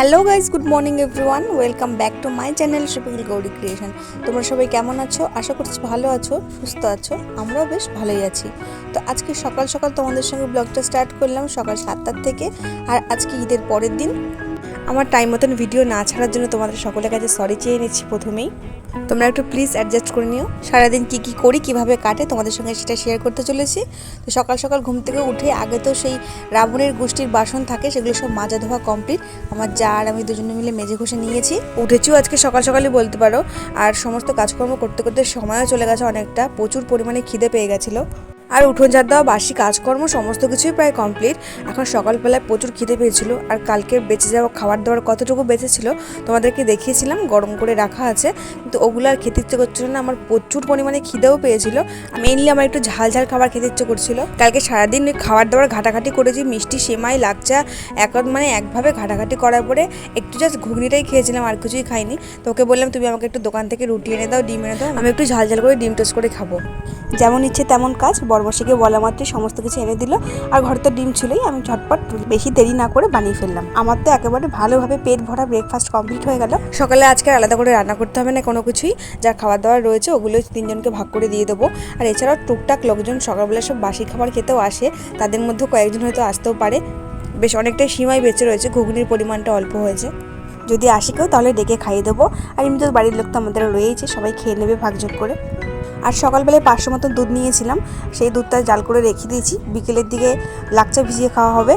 Hello guys good morning everyone welcome back to my channel শিপিল Gauri creation তোমরা সবাই কেমন আছো? আশা করছি ভালো আছো, সুস্থ আছো, আমরাও বেশ ভালোই আছি। তো আজকে সকাল সকাল তোমাদের সঙ্গে ব্লগটা স্টার্ট করলাম সকাল সাতটার থেকে। আর আজকে ঈদের পরের দিন আমার টাইম মতন ভিডিও না ছাড়ার জন্য তোমাদের সকলের কাছে সরি চেয়ে নিচ্ছি প্রথমেই। তোমরা একটু প্লিজ অ্যাডজাস্ট করে নিও। সারাদিন কী কী করি, কীভাবে কাটে, তোমাদের সঙ্গে সেটা শেয়ার করতে চলেছি। তো সকাল সকাল ঘুম থেকে উঠে আগে তো সেই রাবণের গোষ্ঠীর বাসন থাকে, সেগুলো সব মাজা ধোয়া কমপ্লিট আমার যা আর আমি দুজনে মিলে মেজে ঘষে নিয়েছি। উঠেছিও আজকে সকাল সকালই বলতে পারো। আর সমস্ত কাজকর্ম করতে করতে সময়ও চলে গেছে অনেকটা। প্রচুর পরিমাণে খিদে পেয়ে গেছিল। আর উঠোন ঝাড় দেওয়া, বাসি কাজকর্ম, সমস্ত কিছুই প্রায় কমপ্লিট এখন সকালবেলায় প্রচুর খিদে পেয়েছিল আর কালকের বেঁচে যাওয়া, খাবার দাবার কতটুকু বেঁচেছিল তোমাদেরকে দেখিয়েছিলাম, গরম করে রাখা আছে। কিন্তু ওগুলো আর খেতে ইচ্ছে করছিল না, আমার প্রচুর পরিমাণে খিদেও পেয়েছিল। মেইনলি আমার একটু ঝাল ঝাল খাবার খেতে ইচ্ছে করছিল। কালকে সারাদিন খাবার দাবার ঘাটাঘাটি করেছি, মিষ্টি, সেমাই লাকচা এক মানে একভাবে ঘাটাঘাটি করার পরে একটু জাস্ট ঘুগনিটাই খেয়েছিলাম, আর কিছুই খাইনি। তো ওকে বললাম, তুমি আমাকে একটু দোকান থেকে রুটি এনে দাও, ডিম এনে দাও, আমি একটু ঝাল ঝাল করে ডিম টোস্ট করে খাব। যেমন ইচ্ছে তেমন কাজ বরবসিকে বলা মাত্রই সমস্ত কিছু এনে দিল। আর ঘরে তো ডিম ছিলই আমি ঝটপট বেশি দেরি না করে বানিয়ে ফেললাম। আমার তো একেবারে ভালোভাবে পেট ভরা ব্রেকফাস্ট কমপ্লিট হয়ে গেল। সকালে আজকে আলাদা করে রান্না করতে হবে না কোনো কিছুই। যা খাবার দাবার রয়েছে ওগুলো তিনজনকে ভাগ করে দিয়ে দেবো। আর এছাড়াও টুকটাক লোকজন সকালবেলা সব বাসি খাবার খেতেও আসে। তাদের মধ্যে কয়েকজন হয়তো আসতেও পারে। বেশ অনেকটাই সীমায় বেঁচে রয়েছে ঘুগনির পরিমাণটা অল্প হয়েছে। যদি আসি কেউ তাহলে ডেকে খাইয়ে দেবো। আর এমনি তো বাড়ির লোক তো আমাদের রয়েছে সবাই খেয়ে নেবে ভাগযোগ করে। আর সকালবেলায় পাঁচশো মতন দুধ নিয়েছিলাম। সেই দুধটা জাল করে রেখে দিয়েছি। বিকেলের দিকে লাকচা ভিজিয়ে খাওয়া হবে।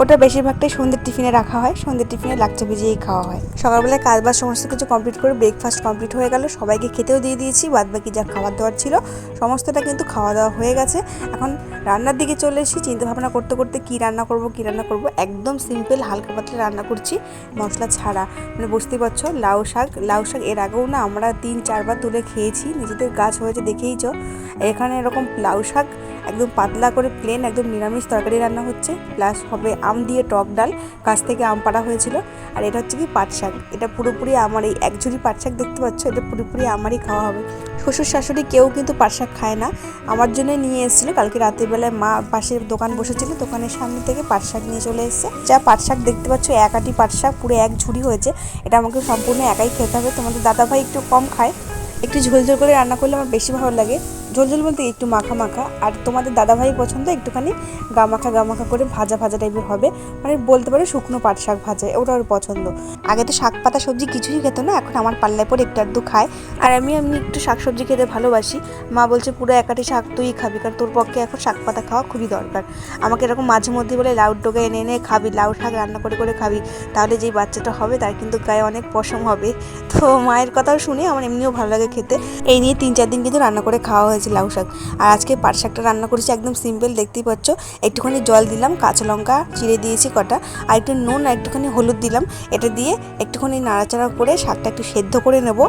ওটা বেশিরভাগটাই সন্ধ্যের টিফিনে রাখা হয়, সন্ধ্যের টিফিনে লাকচা ভিজিয়েই খাওয়া হয়। সকালবেলায় কাজ বাজ সমস্ত কিছু কমপ্লিট করে ব্রেকফাস্ট কমপ্লিট হয়ে গেল, সবাইকে খেতেও দিয়ে দিয়েছি বাদ বাকি যা খাবার দাবার ছিল, সমস্তটা কিন্তু খাওয়া দাওয়া হয়ে গেছে। এখন রান্নার দিকে চলে এসেছি চিন্তা ভাবনা করতে করতে কী রান্না করব, কী রান্না করব, একদম সিম্পল হালকা পাতলা রান্না করছি, মশলা ছাড়া। মানে বুঝতেই পারছ, লাউ শাক লাউ শাক এর আগেও না আমরা তিন চারবার তুলে খেয়েছি, নিজেদের গাছ হয়েছে দেখেই দেখেইছ। এখানে এরকম লাউ শাক একদম পাতলা করে প্লেন একদম নিরামিষ তরকারি রান্না হচ্ছে প্লাস হবে আম দিয়ে টক ডাল গাছ থেকে আম পাড়া হয়েছিল। আর এটা হচ্ছে কি পাট শাক। এটা পুরোপুরি আমার এই এক ঝুড়ি পাট শাক দেখতে পাচ্ছ, এটা পুরোপুরি আমারই খাওয়া হবে। শ্বশুর শাশুড়ি কেউ কিন্তু পাট শাক খায় না। আমার জন্য নিয়ে এসেছিল। কালকে রাতের বেলায় মা পাশে দোকান বসেছিল। দোকানের সামনে থেকে পাট শাক নিয়ে চলে এসেছে। যা পাট শাক দেখতে পাচ্ছ, এক আটি পাট শাক, পুরো এক ঝুড়ি হয়েছে। এটা আমাকে সম্পূর্ণ একাই খেতে হবে। তোমাদের দাদাভাই একটু কম খায়। একটু ঝোল ঝোল করে রান্না করলে আমার বেশি ভালো লাগে। ঝোল ঝোল বলতে একটু মাখা মাখা। আর তোমাদের দাদাভাই পছন্দ একটুখানি গা মাখা গা মাখা করে ভাজা ভাজা টাইপের হবে। মানে বলতে পারো শুকনো পাট শাক ভাজা, ওটা ওর পছন্দ। আগে তো শাক পাতা সবজি কিছুই খেত না, এখন আমার পাল্লায় পরে একটু আধটু খায়। আর আমি আমি একটু শাক সবজি খেতে ভালোবাসি। মা বলছে, পুরো একাটি শাক তুই খাবি, কারণ তোর পক্ষে এখন শাক পাতা খাওয়া খুবই দরকার। আমাকে এরকম মাঝে মধ্যে বলে লাউ ডোকা এনে এনে খাবি, লাউ শাক রান্না করে করে খাবি। তাহলে যেই বাচ্চাটা হবে তার কিন্তু গায়ে অনেক পশম হবে। তো মায়ের কথাও শুনে আমার এমনিও ভালো লাগে খেতে। এই নিয়ে তিন চার দিন কিন্তু রান্না করে খাওয়া হয়েছে লাউ শাক। আর আজকে পাট শাকটা রান্না করেছি একদম সিম্পল দেখতেই পাচ্ছ। একটুখানি জল দিলাম, কাঁচা লঙ্কা চিড়ে দিয়েছি কটা। আর একটু নুন আর একটুখানি হলুদ দিলাম। এটা দিয়ে একটুখানি নাড়াচাড়া করে শাকটা একটু সেদ্ধ করে নেব।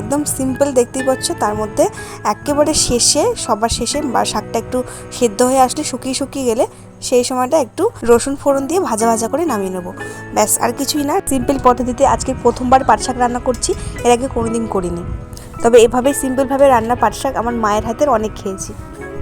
একদম সিম্পল দেখতেই পাচ্ছ। তার মধ্যে একেবারে শেষে, সবার শেষে বা শাকটা একটু সেদ্ধ হয়ে আসলে শুকিয়ে শুকিয়ে গেলে সেই সময়টা একটু রসুন ফোড়ন দিয়ে ভাজা ভাজা করে নামিয়ে নেব। ব্যাস, আর কিছুই না। সিম্পল পদ্ধতিতে আজকে প্রথমবার পাট শাক রান্না করছি। এর আগে কোনোদিন করিনি। তবে এভাবে সিম্পলভাবে রান্না পাট শাক আমার মায়ের হাতের অনেক খেয়েছি।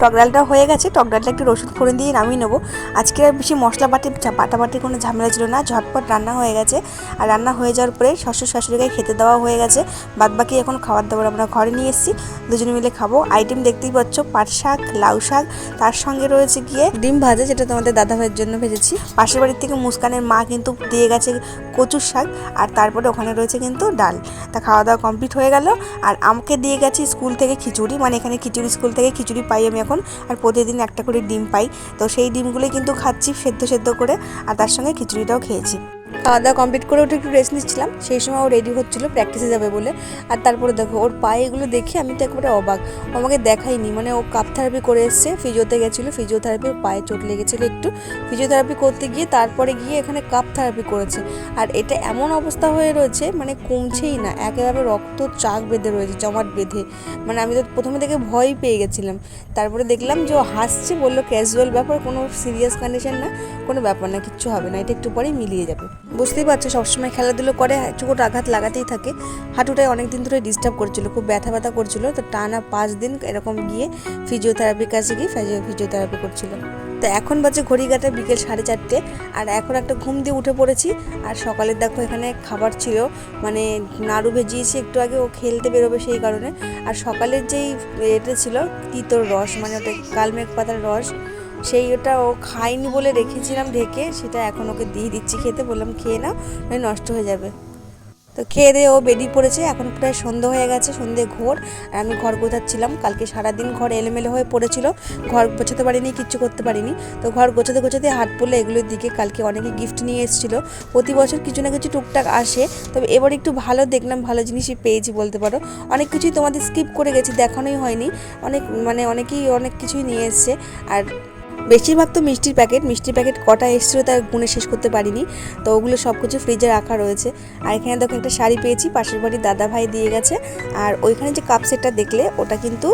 টক ডালটা হয়ে গেছে টক ডালটা একটু রসুন ফোড়ন দিয়ে নামিয়ে নেব। আজকে আর বেশি মশলা বাটি বাটাবাটির কোনো ঝামেলা ছিল না ঝটপট রান্না হয়ে গেছে। আর রান্না হয়ে যাওয়ার পরে শ্বশুর শাশুড়িকে খেতে দেওয়া হয়ে গেছে। বাদ বাকি এখন খাবার দাবার আমরা ঘরে নিয়ে এসেছি দুজনে মিলে খাব। আইটেম দেখতেই পাচ্ছ পাট শাক লাউ শাক তার সঙ্গে রয়েছে গিয়ে ডিম ভাজা যেটা তোমাদের দাদা ভাইয়ের জন্য ভেজেছি। পাশের বাড়ির থেকে মুস্কানের মা কিন্তু দিয়ে গেছে কচুর শাক আর তারপরে ওখানে রয়েছে কিন্তু ডাল। তা খাওয়া দাওয়া কমপ্লিট হয়ে গেল। আর আমাকে দিয়ে গেছে স্কুল থেকে খিচুড়ি মানে এখানে খিচুড়ি স্কুল থেকে খিচুড়ি পাই আমি এখন আর প্রতিদিন একটা করে ডিম পাই। তো সেই ডিমগুলোই কিন্তু খাচ্ছি সেদ্ধ সেদ্ধ করে আর তার সঙ্গে খিচুড়িটাও খেয়েছি। খাওয়া দাওয়া কমপ্লিট করে ওটা একটু রেস্ট নিচ্ছিলাম, সেই সময় ও রেডি হচ্ছিল প্র্যাকটিসে যাবে বলে। আর তারপরে দেখো, ওর পায়ে এগুলো দেখে আমি তো একেবারে অবাক। আমাকে দেখাইনি মানে ও কাপ থেরাপি করে এসছে ফিজিওতে গেছিল ফিজিওথেরাপি ওর পায়ে চোট লেগেছিলো একটু। ফিজিওথেরাপি করতে গিয়ে তারপরে গিয়ে এখানে কাপ থেরাপি করেছে। আর এটা এমন অবস্থা হয়ে রয়েছে মানে কমছেই না, একেবারে রক্ত চাক বেঁধে রয়েছে, জমাট বেঁধে। মানে আমি তো প্রথমে থেকে ভয় পেয়ে গেছিলাম। তারপরে দেখলাম যে ও হাসছে, বলল ক্যাজুয়াল ব্যাপার, কোনো সিরিয়াস কন্ডিশন না, কোনো ব্যাপার না, কিচ্ছু হবে না, এটা একটু পরেই মিলিয়ে যাবে। বুঝতেই পারছ, সবসময় খেলাধুলো করে চোট আঘাত লাগাতেই থাকে। হাঁটুটায় অনেক দিন ধরে ডিস্টার্ব করছিল, খুব ব্যথা ব্যথা করছিল। তো টানা পাঁচ দিন এরকম গিয়ে ফিজিওথেরাপির কাছে গিয়ে ফিজিওথেরাপি করছিল। তো এখন বাজে ঘড়ি কাটা বিকেল সাড়ে চারটে, আর এখন একটা ঘুম দিয়ে উঠে পড়েছি। আর সকালের দেখো এখানে খাবার ছিল মানে নাড়ু ভেজিয়েছি, একটু আগে ও খেলতে বেরোবে সেই কারণে। আর সকালের যেই এটা ছিল তিতোর রস মানে ওটা কালমেঘ পাতার রস। সেই ওটা ও খায়নি বলে রেখেছিলাম ঢেকে, সেটা এখন ওকে দিয়ে দিচ্ছি খেতে, বললাম খেয়ে নাও নষ্ট হয়ে যাবে। তো খেয়ে দিয়ে ও বেরিয়ে পড়েছে, এখন প্রায় সন্ধ্যা হয়ে গেছে, সন্ধে ঘোর আর আমি ঘর গোছাচ্ছিলাম, কালকে সারাদিন ঘর এলোমেলো হয়ে পড়েছিল, ঘর গোছাতে পারিনি, কিচ্ছু করতে পারিনি, তো ঘর গোছাতে গোছাতে হাত পড়লে এগুলোর দিকে কালকে অনেকে গিফট নিয়ে এসেছিল, প্রতি বছর কিছু না কিছু টুকটাক আসে, তবে এবার একটু ভালো দেখলাম, ভালো জিনিসই পেয়েছি বলতে পারো, অনেক কিছুই তোমাদের স্কিপ করে গেছি, দেখানোই হয়নি, অনেক মানে অনেকেই অনেক কিছুই নিয়ে এসছে, আর বেশিরভাগ তো মিষ্টির প্যাকেট মিষ্টির প্যাকেট কটা এসেছিল তার গুণে শেষ করতে পারিনি। তো ওগুলো সব কিছু ফ্রিজে রাখা রয়েছে। আর এখানে দেখো একটা শাড়ি পেয়েছি, পাশের বাড়ির দাদা ভাই দিয়ে গেছে। আর ওইখানে যে কাপ সেটটা দেখলে, ওটা কিন্তু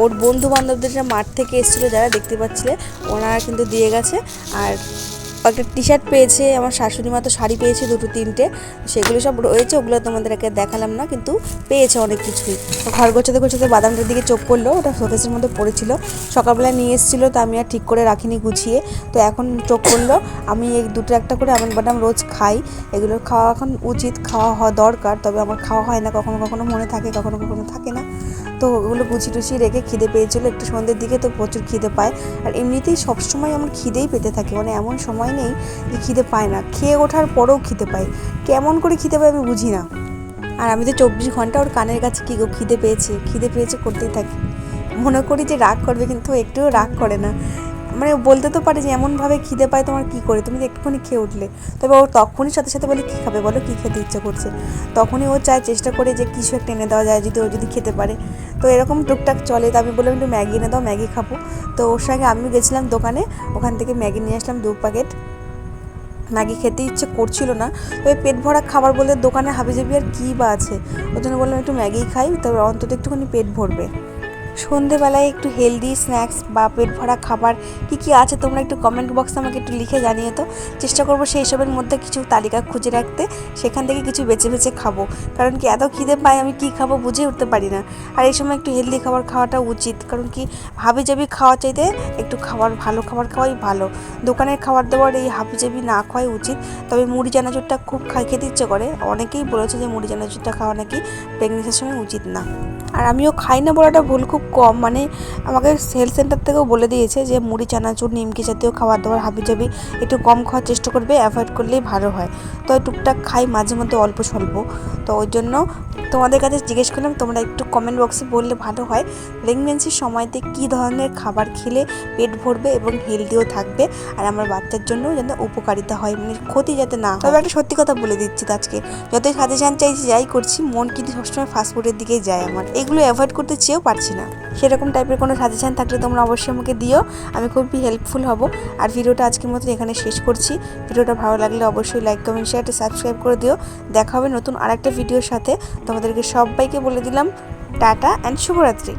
ওর বন্ধু বান্ধবদের মাঠ থেকে এসেছিল, যারা দেখতে পাচ্ছিলে, ওনারা কিন্তু দিয়ে গেছে। আর একটা টি শার্ট পেয়েছে, আমার শাশুড়ি মা তো শাড়ি পেয়েছে দুটো, তিনটে, সেগুলো সব রয়েছে, ওগুলো তোমাদেরকে দেখালাম না, কিন্তু পেয়েছে অনেক কিছুই। ঘর গোছাতে গোছাতে বাদামটার দিকে চোখ পড়ল ওটা শোকেসের মধ্যে পড়েছিল। সকালবেলা নিয়ে এসেছিল, তো আমি আর ঠিক করে রাখিনি গুছিয়ে। তো এখন চোখ পড়ল আমি এই দুটো একটা করে আমন বাদাম রোজ খাই। এগুলো খাওয়া এখন উচিত, খাওয়া হওয়া দরকার, তবে আমার খাওয়া হয় না, কখনো কখনো মনে থাকে, কখনো কখনো থাকে না। তো ওগুলো গুছিয়ে টুছিয়ে রেখে খিদে পেয়েছিল, একটু সন্ধ্যের দিকে তো প্রচুর খিদে পায়। আর এমনিতেই সবসময় আমার খিদেই পেতে থাকে মানে এমন সময় নেই যে খিদে পায় না। খেয়ে ওঠার পরেও খিদে পায় কেমন করে খিদে পায় আমি বুঝি না। আর আমি তো চব্বিশ ঘণ্টা ওর কানের কাছে কী গো, খিদে পেয়েছে খিদে পেয়েছে করতেই থাকি। মনে করি যে রাগ করবে, কিন্তু একটুও রাগ করে না। মানে বলতে তো পারে যে এমনভাবে খিদে পায়, তোমার কী করে? তুমি একটুখানি খেয়ে উঠলে। তবে ও তখনই সাথে সাথে বলে, কী খাবে বলো, কী খেতে ইচ্ছা করছে? তখনই ও চায় চেষ্টা করে যে কিছু একটা এনে দেওয়া যায়, যদি ও যদি খেতে পারে। তো এরকম টুকটাক চলে, তো আমি বললাম, একটু ম্যাগি এনে দাও, ম্যাগি খাব। তো ওর সঙ্গে আমিও গেছিলাম দোকানে, ওখান থেকে ম্যাগি নিয়ে আসলাম দু প্যাকেট। ম্যাগি খেতে ইচ্ছে করছিল না ওই পেট ভরা খাবার বলতে দোকানে হাবিজাবি আর কী বা আছে? ওই জন্য বললাম, একটু ম্যাগি খাই, তবে অন্তত একটুখানি পেট ভরবে। সন্ধেবেলায় একটু হেলদি স্ন্যাক্স বা পেট ভরা খাবার কি কি আছে তোমরা একটু কমেন্ট বক্সে আমাকে একটু লিখে জানিয়ে তো চেষ্টা করব সেই সবের মধ্যে কিছু তালিকা খুঁজে রাখতে। সেখান থেকে কিছু বেছে বেছে খাব। কারণ কি এত খিদে পাই আমি কি খাব বুঝে উঠতে পারি না। আর এই সময় একটু হেলদি খাবার খাওয়াটা উচিত। কারণ কি হাবিজাবি খাওয়া চাইতে একটু খাবার, ভালো খাবার খাওয়াই ভালো। দোকানের খাবার দাবার এই হাবিজাবি না খাওয়াই উচিত। তবে মুড়ি, চানাচুরটা খুব খাই খেতে ইচ্ছে করে। অনেকেই বলেছে যে মুড়ি, চানাচুরটা খাওয়া নাকি প্রেগনেন্সির সময় উচিত না। আর আমিও খাই না বলাটা ভুল, খুব কম। মানে আমাকে হেলথ সেন্টার থেকেও বলে দিয়েছে যে মুড়ি, চানাচুর, নিমকি জাতীয় খাবার দাবার, হাবিজাবি একটু কম খাওয়ার চেষ্টা করবে অ্যাভয়েড করলেই ভালো হয়। তো টুকটাক খাই, মাঝে মধ্যে অল্প স্বল্প। তো ওই জন্য তোমাদের কাছে জিজ্ঞেস করলাম, তোমরা একটু কমেন্ট বক্সে বললে ভালো হয়। প্রেগনেন্সির সময়তে কী ধরনের খাবার খেলে পেট ভরবে এবং হেলদিও থাকবে? আর আমার বাচ্চার জন্য যেন উপকারিতা হয় মানে ক্ষতি যাতে না তবে একটা সত্যি কথা বলে দিচ্ছি আজকে যতই সাজেশান চাইছি, যাই করছি, মন কিন্তু সবসময় ফাস্টফুডের দিকেই যায় আমার। এগুলো অ্যাভয়েড করতে চেয়েও পারছি না। সেরকম টাইপের কোনো সাজেশান থাকলে তোমরা অবশ্যই আমাকে দিও। আমি খুবই হেল্পফুল হব। আর ভিডিওটা আজকের মতো এখানে শেষ করছি। ভিডিওটা ভালো লাগলে অবশ্যই লাইক কমেন্ট শেয়ারটা সাবস্ক্রাইব করে দিও। দেখা হবে নতুন আরেকটা ভিডিওর সাথে। তোমাদেরকে সবাইকে বলে দিলাম টাটা অ্যান্ড শুভরাত্রি।